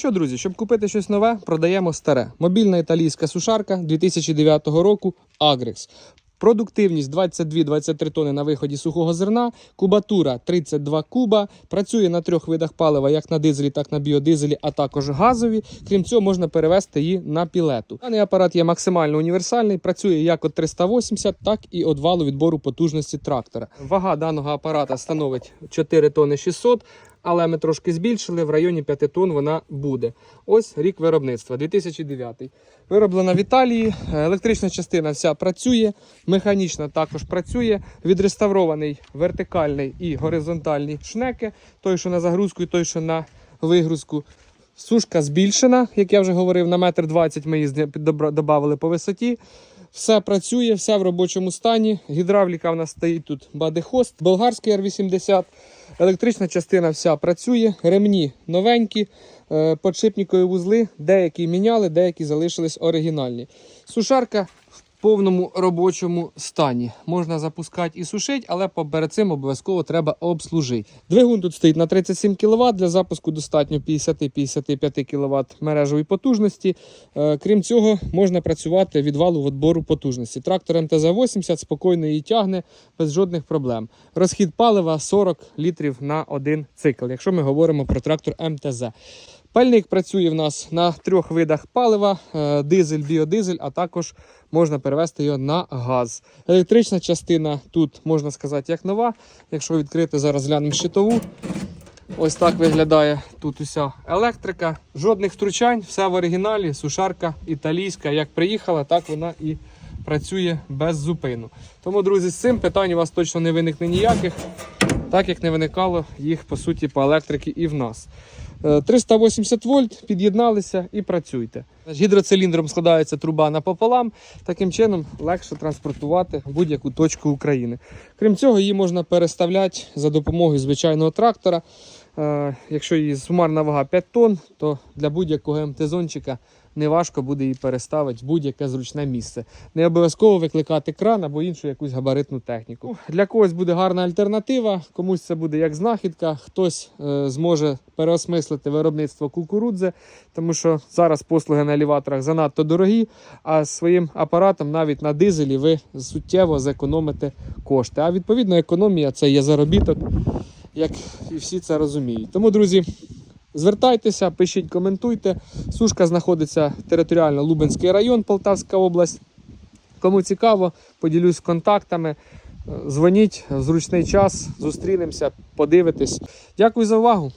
Що, друзі, щоб купити щось нове, продаємо старе. Мобільна італійська сушарка 2009 року Agrex. Продуктивність 22-23 тони на виході сухого зерна, кубатура 32 куба, працює на трьох видах палива, як на дизелі, так на біодизелі, а також газові. Крім цього, можна перевести її на пілету. Даний апарат є максимально універсальний, працює як от 380, так і від валу відбору потужності трактора. Вага даного апарата становить 4 тони 600, але ми трошки збільшили, в районі 5 тонн вона буде. Ось рік виробництва, 2009. Вироблена в Італії, електрична частина вся працює, механічна також працює. Відреставрований вертикальний і горизонтальний шнеки, той, що на загрузку, і той, що на вигрузку. Сушка збільшена, як я вже говорив, на метр двадцять ми її додали по висоті. Все працює, все в робочому стані. Гідравліка в нас стоїть тут бадехост, болгарський R80. Електрична частина вся працює, ремні новенькі, подшипнікові подшипникові вузли, деякі міняли, деякі залишились оригінальні. Сушарка повному робочому стані. Можна запускати і сушити, але перед цим обов'язково треба обслужити. Двигун тут стоїть на 37 кВт, для запуску достатньо 50-55 кВт мережевої потужності. Е, Крім цього, можна працювати від валу відбору потужності. Трактор МТЗ-80 спокійно її тягне без жодних проблем. Розхід палива 40 літрів на один цикл, якщо ми говоримо про трактор МТЗ. Пальник працює в нас на трьох видах палива: е, дизель, біодизель, а також можна перевести його на газ. Електрична частина тут можна сказати як нова. Якщо відкрити зараз глянемо щитову. Ось так виглядає тут уся електрика. Жодних втручань, все в оригіналі, сушарка італійська. Як приїхала, так вона і працює без зупину. Тому, друзі, з цим питань у вас точно не виникне ніяких, так як не виникало їх по суті по електрики і в нас. Е, 380 вольт, під'єдналися і працюйте. Гідроциліндром складається труба напополам, таким чином легше транспортувати будь-яку точку України. Крім цього, її можна переставляти за допомогою звичайного трактора. Е, Якщо її сумарна вага 5 тонн, то для будь-якого МТ-зончика неважко буде її переставити в будь-яке зручне місце. Не обов'язково викликати кран або іншу якусь габаритну техніку. Для когось буде гарна альтернатива, комусь це буде як знахідка, хтось е, зможе переосмислити виробництво кукурудзи, тому що зараз послуги на елеваторах занадто дорогі, а своїм апаратом навіть на дизелі ви суттєво зекономите кошти. А відповідно, економія це є заробіток, як і всі це розуміють. Тому, друзі. Звертайтеся, пишіть, коментуйте. Сушка знаходиться територіально Лубенський район, Полтавська область. Кому цікаво, поділюсь контактами. Дзвоніть в зручний час, зустрінемося, подивитесь. Дякую за увагу!